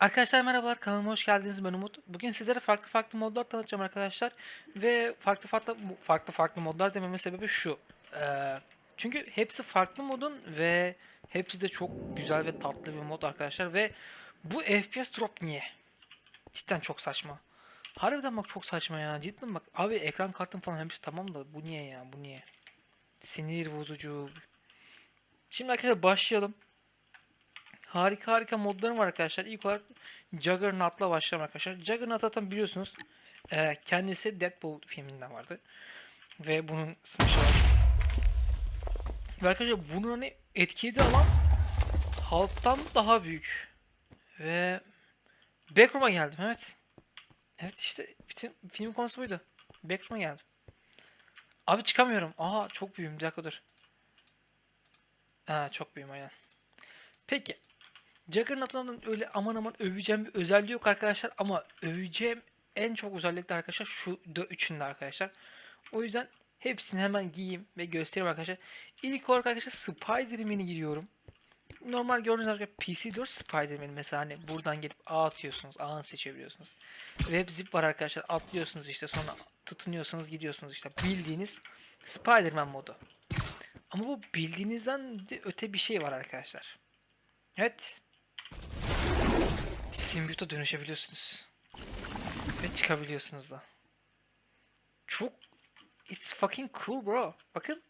Arkadaşlar merhabalar kanalıma hoş geldiniz ben Umut. Bugün sizlere farklı farklı modlar tanıtacağım arkadaşlar. Ve farklı farklı farklı farklı modlar dememin sebebi şu. Ee, çünkü hepsi farklı modun ve hepsi de çok güzel ve tatlı bir mod arkadaşlar. Ve bu FPS drop niye? Cidden çok saçma. Harbiden bak çok saçma ya. Cidden bak abi ekran kartın falan hepsi tamam da bu niye ya bu niye? Sinir bozucu. Şimdi arkadaşlar başlayalım. Harika harika modlarım var arkadaşlar. İlk olarak Juggernaut'la başlayalım arkadaşlar. Juggernaut zaten biliyorsunuz e, kendisi Deadpool filminden vardı. Ve bunun smash'ı var. Ve arkadaşlar bunun hani etkiyi de alan Hulk'tan daha büyük. Ve Backroom'a geldim evet. Evet işte bütün film konusu buydu. Backroom'a geldim. Abi çıkamıyorum. Aha çok büyüğüm. Bir dakika dur. Ha, çok büyüğüm aynen. Peki. Juggernaut'un öyle aman aman öveceğim bir özelliği yok arkadaşlar ama öveceğim en çok özellikle arkadaşlar şu da üçünde arkadaşlar. O yüzden hepsini hemen giyeyim ve göstereyim arkadaşlar. İlk olarak arkadaşlar Spider-Man'i giriyorum. Normal gördüğünüz arkadaşlar PC4 Spider-Man mesela hani buradan gelip A atıyorsunuz. A'nı seçebiliyorsunuz. Web zip var arkadaşlar. Atlıyorsunuz işte sonra tutunuyorsunuz gidiyorsunuz işte. Bildiğiniz Spider-Man modu. Ama bu bildiğinizden de öte bir şey var arkadaşlar. Evet. Symbiote'a dönüşebiliyorsunuz. Ve çıkabiliyorsunuz da. Çok It's fucking cool bro. Bakın.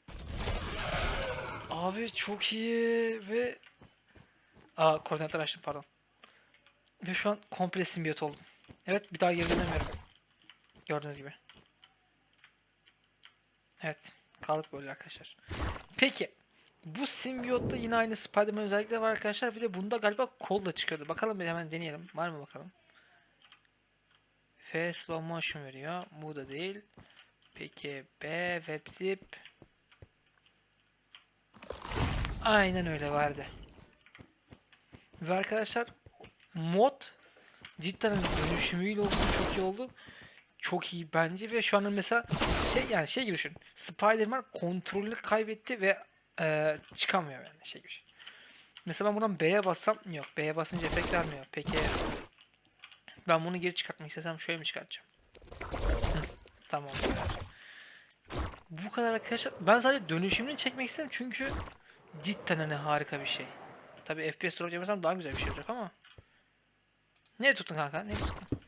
Abi çok iyi ve Aa koordinatlar açtım pardon. Ve şu an komple simbiyot oldum. Evet bir daha geri dönemiyorum. Gördüğünüz gibi. Evet. Kaldık böyle arkadaşlar. Peki. Bu simbiyotta yine aynı Spider-Man özellikleri var arkadaşlar. Bir de bunda galiba kol da çıkıyordu. Bakalım bir hemen deneyelim. Var mı bakalım. F slow motion veriyor. Bu da değil. Peki B web zip. Aynen öyle vardı. Ve arkadaşlar mod cidden hani dönüşümüyle olsun çok iyi oldu. Çok iyi bence ve şu an mesela şey yani şey gibi düşün. Spider-Man kontrolü kaybetti ve e, çıkamıyor yani şey gibi. Mesela ben buradan B'ye bassam yok. B'ye basınca efekt vermiyor. Peki ben bunu geri çıkartmak istesem şöyle mi çıkartacağım? Tamam. Bu kadar arkadaşlar. Ben sadece dönüşümünü çekmek istedim çünkü cidden hani harika bir şey. Tabi FPS drop yemesem daha güzel bir şey olacak ama. Nereye tuttun kanka? Nereye tuttun?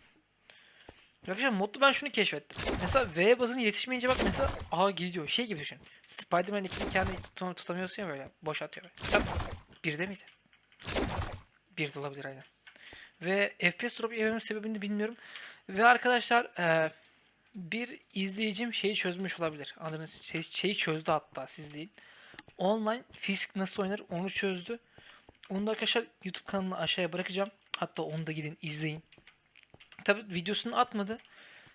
Arkadaşlar modda ben şunu keşfettim. Mesela V'ye basınca yetişmeyince bak mesela aha gidiyor. Şey gibi düşün. Spider-Man 2'ni kendi tutam tutamıyorsun ya böyle. Boş atıyor böyle. Tabii. Birde miydi? Bir olabilir aynen. Ve FPS drop yememin sebebini de bilmiyorum. Ve arkadaşlar eee bir izleyicim şeyi çözmüş olabilir. Adını şey, şeyi çözdü hatta siz değil. Online Fisk nasıl oynar onu çözdü. Onu da arkadaşlar YouTube kanalına aşağıya bırakacağım. Hatta onu da gidin izleyin. Tabi videosunu atmadı.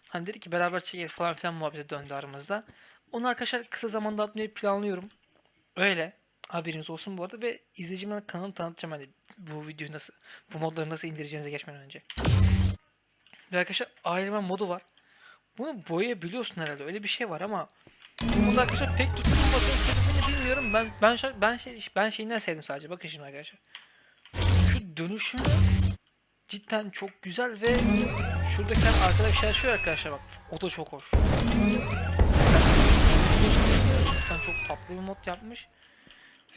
Hani dedi ki beraber çekelim falan filan muhabbete döndü aramızda. Onu arkadaşlar kısa zamanda atmayı planlıyorum. Öyle. Haberiniz olsun bu arada ve izleyicimin kanalını tanıtacağım hani bu videoyu nasıl, bu modları nasıl indireceğinize geçmeden önce. Ve arkadaşlar Iron modu var. Bunu boyayabiliyorsun herhalde. Öyle bir şey var ama bunu arkadaşlar pek tutulmasının sebebini bilmiyorum. Ben ben ben şey ben şeyinden sevdim sadece. Bakın şimdi arkadaşlar. Şu dönüşümü cidden çok güzel ve şuradaki arkada bir şey açıyor arkadaşlar bak. O da çok hoş. Cidden çok tatlı bir mod yapmış.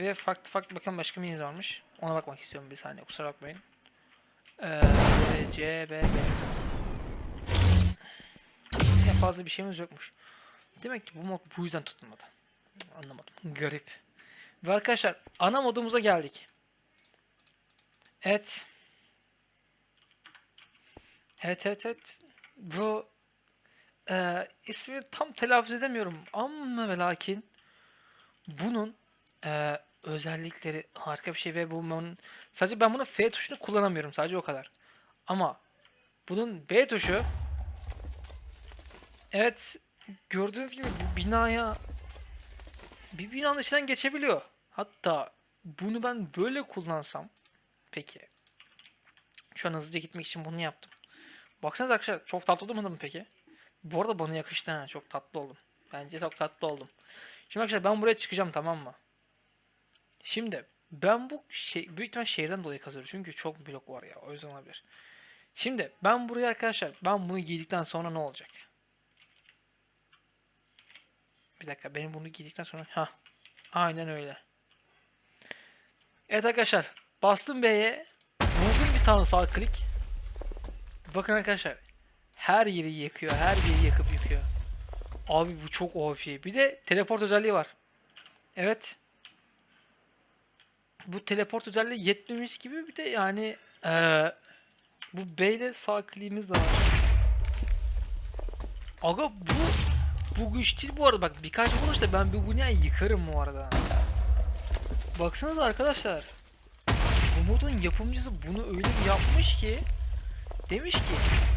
Ve farklı farklı bakın başka bir varmış. Ona bakmak istiyorum bir saniye kusura bakmayın. Ee, C, B, G. Ya fazla bir şeyimiz yokmuş. Demek ki bu mod bu yüzden tutulmadı. Anlamadım. Garip. Ve arkadaşlar ana modumuza geldik. Evet. Evet evet evet. Bu e, ismini tam telaffuz edemiyorum ama ve lakin bunun e, özellikleri harika bir şey ve bunun sadece ben bunu F tuşunu kullanamıyorum sadece o kadar. Ama bunun B tuşu Evet gördüğünüz gibi bu binaya bir binanın içinden geçebiliyor. Hatta bunu ben böyle kullansam peki şu an hızlıca gitmek için bunu yaptım. Baksanıza arkadaşlar çok tatlı olmadı mı peki? Bu arada bana yakıştı ha çok tatlı oldum. Bence çok tatlı oldum. Şimdi arkadaşlar ben buraya çıkacağım tamam mı? Şimdi Ben bu şey büyük ihtimal şehirden dolayı kazıyorum. Çünkü çok blok var ya. O yüzden olabilir. Şimdi ben buraya arkadaşlar ben bunu giydikten sonra ne olacak? Bir dakika benim bunu giydikten sonra ha aynen öyle. Evet arkadaşlar bastım B'ye vurdum bir tane sağ klik. Bakın arkadaşlar her yeri yakıyor her yeri yakıp yıkıyor. Abi bu çok OP. Bir de teleport özelliği var. Evet. Bu teleport özelliği yetmemiş gibi bir de yani eee, bu B ile sağ kliğimiz de var. Aga bu bu güç değil bu arada bak birkaç vuruşta ben bu bunu yıkarım bu arada. Baksanıza arkadaşlar. Bu modun yapımcısı bunu öyle bir yapmış ki demiş ki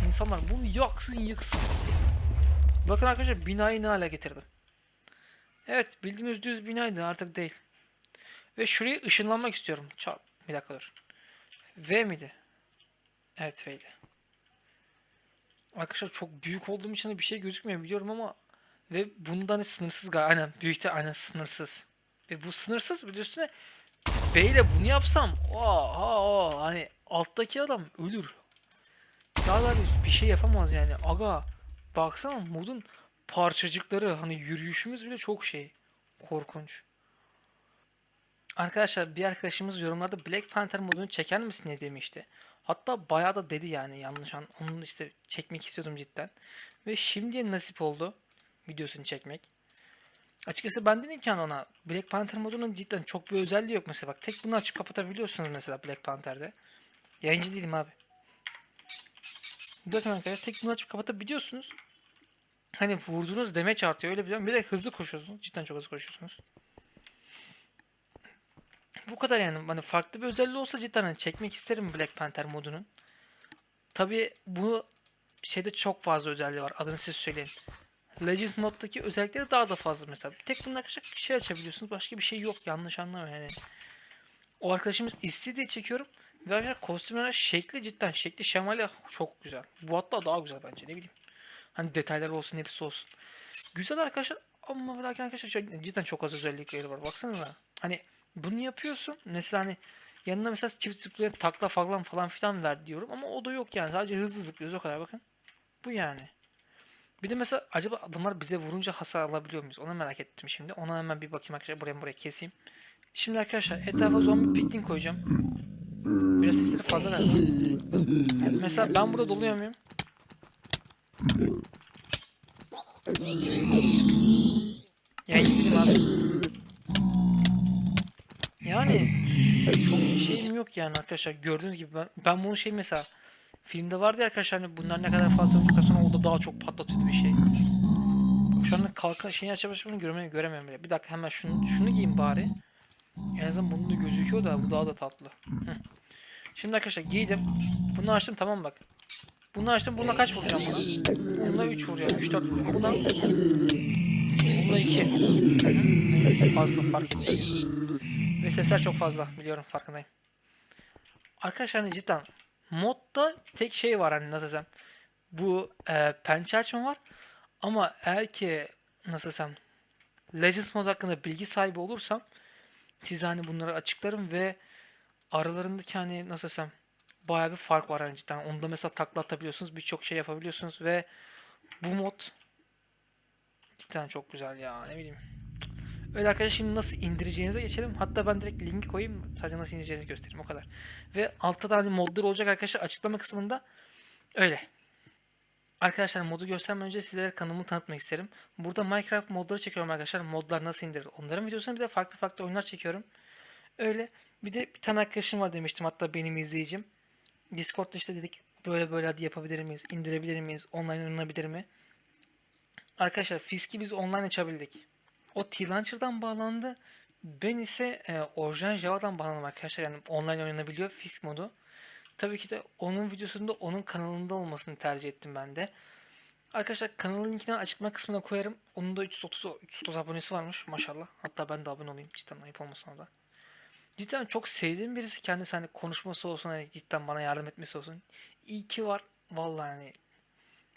insanlar bunu yaksın yıksın. Bakın arkadaşlar binayı ne hale getirdim. Evet bildiğiniz düz binaydı artık değil. Ve şuraya ışınlanmak istiyorum. Çal. Bir dakika dur. V miydi? Evet V'ydi. Arkadaşlar çok büyük olduğum için bir şey gözükmüyor biliyorum ama ve bundan hani sınırsız galiba. Aynen büyükte aynen sınırsız. Ve bu sınırsız bir üstüne V ile bunu yapsam oha oha hani alttaki adam ölür. Daha da bir şey yapamaz yani. Aga baksana modun parçacıkları hani yürüyüşümüz bile çok şey korkunç. Arkadaşlar bir arkadaşımız yorumlarda Black Panther modunu çeker misin diye demişti. Hatta bayağı da dedi yani yanlış an. Onu işte çekmek istiyordum cidden. Ve şimdiye nasip oldu videosunu çekmek. Açıkçası ben dedim ki hani ona Black Panther modunun cidden çok bir özelliği yok mesela. Bak tek bunu açıp kapatabiliyorsunuz mesela Black Panther'de. Yayıncı değilim abi. Bakın arkadaşlar tek bunu açıp kapatabiliyorsunuz. Hani vurduğunuz demeç artıyor öyle biliyorum. Bir de hızlı koşuyorsunuz. Cidden çok hızlı koşuyorsunuz. Bu kadar yani. Hani farklı bir özelliği olsa cidden hani çekmek isterim Black Panther modunun. Tabi bu şeyde çok fazla özelliği var. Adını siz söyleyin. Legends moddaki özellikleri daha da fazla mesela. Tek bunun arkadaşlar bir şey açabiliyorsunuz. Başka bir şey yok. Yanlış anlamayın yani. O arkadaşımız istediği çekiyorum. Arkadaşlar kostümler şekli cidden şekli şemali çok güzel. Bu hatta daha güzel bence ne bileyim. Hani detaylar olsun hepsi olsun. Güzel arkadaşlar ama lakin arkadaşlar cidden çok az özellikleri var. Baksanıza. Hani bunu yapıyorsun. Mesela hani yanına mesela çift zıplayan takla falan falan filan ver diyorum ama o da yok yani. Sadece hızlı zıplıyoruz o kadar bakın. Bu yani. Bir de mesela acaba adamlar bize vurunca hasar alabiliyor muyuz? Onu merak ettim şimdi. Ona hemen bir bakayım arkadaşlar. Buraya buraya keseyim. Şimdi arkadaşlar etrafa zombi piknik koyacağım. Biraz sesleri fazla ver. Mesela ben burada doluyor muyum? Ya gidelim abi. Yani çok bir şeyim yok yani arkadaşlar. Gördüğünüz gibi ben, ben bunu şey mesela filmde vardı ya arkadaşlar hani bunlar ne kadar fazla sonra o da daha çok patlatıyordu bir şey. Şu anda kalkan şeyini açabilirim göremiyorum, göremiyorum bile. Bir dakika hemen şunu, şunu giyeyim bari. En azından bunun da gözüküyor da bu daha da tatlı. Şimdi arkadaşlar giydim. Bunu açtım tamam bak. Bunu açtım. Buna kaç vuracağım buna? Buna 3 vuruyor. 3 4 vuruyor. Buna Buna 2. Fazla fark ettim. Ve sesler çok fazla. Biliyorum farkındayım. Arkadaşlar hani cidden modda tek şey var hani nasıl desem. Bu e, pençe açma var. Ama eğer ki nasıl desem Legends mod hakkında bilgi sahibi olursam size hani bunları açıklarım ve aralarındaki hani nasıl desem bayağı bir fark var hani cidden. Onda mesela takla atabiliyorsunuz. Birçok şey yapabiliyorsunuz ve bu mod cidden çok güzel ya ne bileyim. Öyle arkadaşlar şimdi nasıl indireceğinize geçelim. Hatta ben direkt linki koyayım. Sadece nasıl indireceğinizi göstereyim o kadar. Ve altta da hani modlar olacak arkadaşlar açıklama kısmında. Öyle. Arkadaşlar modu göstermeden önce sizlere kanalımı tanıtmak isterim. Burada Minecraft modları çekiyorum arkadaşlar. Modlar nasıl indirilir? Onların videosunu bir de farklı farklı oyunlar çekiyorum. Öyle. Bir de bir tane arkadaşım var demiştim hatta benim izleyicim. Discord'da işte dedik böyle böyle hadi yapabilir miyiz? indirebilir miyiz? Online oynanabilir mi? Arkadaşlar Fisk'i biz online açabildik. O T-Launcher'dan bağlandı. Ben ise e, orijinal Java'dan bağlandım arkadaşlar. Yani online oynanabiliyor Fisk modu. Tabii ki de onun videosunda onun kanalında olmasını tercih ettim ben de. Arkadaşlar kanalın linkini açıklama kısmına koyarım. Onun da 330, 330 abonesi varmış maşallah. Hatta ben de abone olayım cidden ayıp olmasın orada. Cidden çok sevdiğim birisi kendisi hani konuşması olsun hani cidden bana yardım etmesi olsun. İyi ki var. Vallahi hani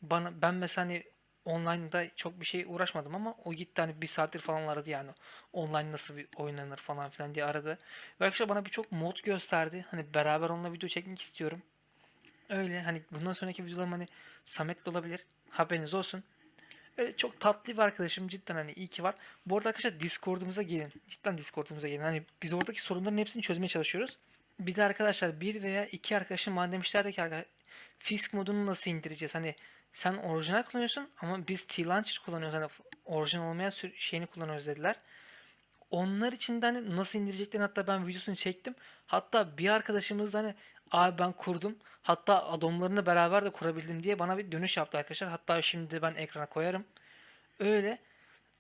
bana ben mesela hani online'da çok bir şey uğraşmadım ama o gitti hani bir saattir falan aradı yani. Online nasıl oynanır falan filan diye aradı. Ve arkadaşlar bana birçok mod gösterdi. Hani beraber onunla video çekmek istiyorum. Öyle hani bundan sonraki videolarım hani Samet'le olabilir. Haberiniz olsun. Öyle çok tatlı bir arkadaşım cidden hani iyi ki var. Bu arada arkadaşlar Discord'umuza gelin. Cidden Discord'umuza gelin. Hani biz oradaki sorunların hepsini çözmeye çalışıyoruz. Bir de arkadaşlar bir veya iki arkadaşım bana demişlerdi ki Fisk modunu nasıl indireceğiz? Hani sen orijinal kullanıyorsun ama biz T-Launcher kullanıyoruz. Hani orijinal olmayan şeyini kullanıyoruz dediler. Onlar için de hani nasıl indireceklerini hatta ben videosunu çektim. Hatta bir arkadaşımız da hani abi ben kurdum. Hatta adamlarını beraber de kurabildim diye bana bir dönüş yaptı arkadaşlar. Hatta şimdi ben ekrana koyarım. Öyle.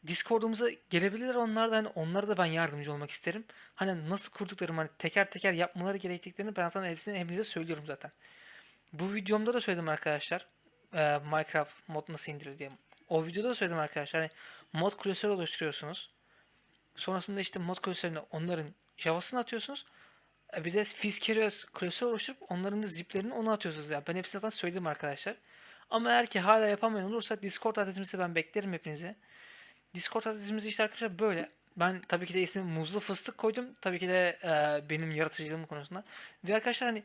Discord'umuza gelebilirler onlar da hani onlara da ben yardımcı olmak isterim. Hani nasıl kurduklarım hani teker teker yapmaları gerektiklerini ben zaten hepsini hepinize söylüyorum zaten. Bu videomda da söyledim arkadaşlar. Ee, Minecraft mod nasıl indirilir diye. O videoda da söyledim arkadaşlar. Hani mod klasör oluşturuyorsunuz. Sonrasında işte mod klasörüne onların javasını atıyorsunuz. E, Bir de Fiskerios klasör oluşturup onların da ziplerini ona atıyorsunuz. Yani ben hepsini zaten söyledim arkadaşlar. Ama eğer ki hala yapamayan olursa Discord adresimizi ben beklerim hepinize. Discord adresimiz işte arkadaşlar böyle. Ben tabii ki de ismi muzlu fıstık koydum. Tabii ki de e, benim yaratıcılığım konusunda. Ve arkadaşlar hani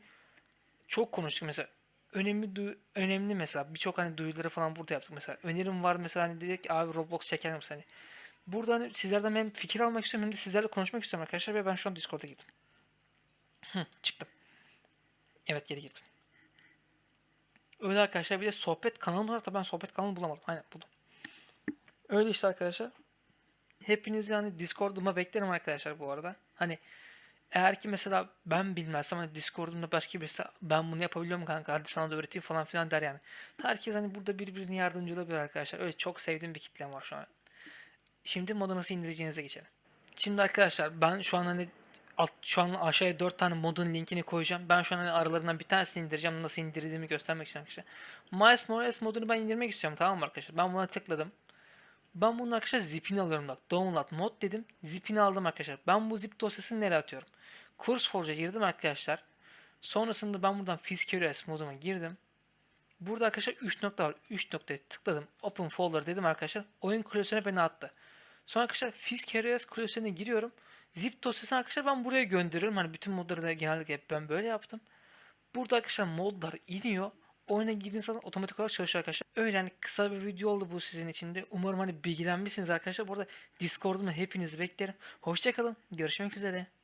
çok konuştuk mesela. Önemli önemli mesela birçok hani duyuruları falan burada yaptık mesela. Önerim var mesela hani dedik ki abi Roblox çeker misin hani. Burada hani sizlerden hem fikir almak istiyorum hem de sizlerle konuşmak istiyorum arkadaşlar ve ben şu an Discord'a girdim. Hı, çıktım. Evet geri girdim. Öyle arkadaşlar bir de sohbet kanalı var da ben sohbet kanalı bulamadım. Aynen buldum. Öyle işte arkadaşlar. Hepinizi yani Discord'uma beklerim arkadaşlar bu arada. Hani eğer ki mesela ben bilmezsem hani Discord'umda başka birisi ben bunu yapabiliyorum kanka hadi sana da öğreteyim falan filan der yani. Herkes hani burada birbirine yardımcı olabilir arkadaşlar. Öyle çok sevdiğim bir kitlem var şu an. Şimdi modu nasıl indireceğinize geçelim. Şimdi arkadaşlar ben şu an hani alt, şu an aşağıya 4 tane modun linkini koyacağım. Ben şu an hani aralarından bir tanesini indireceğim. Nasıl indirdiğimi göstermek istiyorum arkadaşlar. Miles Morales modunu ben indirmek istiyorum tamam mı arkadaşlar? Ben buna tıkladım. Ben bunun arkadaşlar zipini alıyorum bak. Download mod dedim. Zipini aldım arkadaşlar. Ben bu zip dosyasını nereye atıyorum? CurseForge'a girdim arkadaşlar. Sonrasında ben buradan Fiskerios moduma girdim. Burada arkadaşlar 3 nokta var. 3 noktaya tıkladım. Open folder dedim arkadaşlar. Oyun klasörüne beni attı. Sonra arkadaşlar Fiskerios klasörüne giriyorum. Zip dosyasını arkadaşlar ben buraya gönderiyorum. Hani bütün modları da genellikle hep ben böyle yaptım. Burada arkadaşlar modlar iniyor. Oyuna girdiğiniz zaman otomatik olarak çalışıyor arkadaşlar. Öyle yani kısa bir video oldu bu sizin için de. Umarım hani bilgilenmişsiniz arkadaşlar. Bu arada Discord'umda hepinizi beklerim. Hoşçakalın. Görüşmek üzere.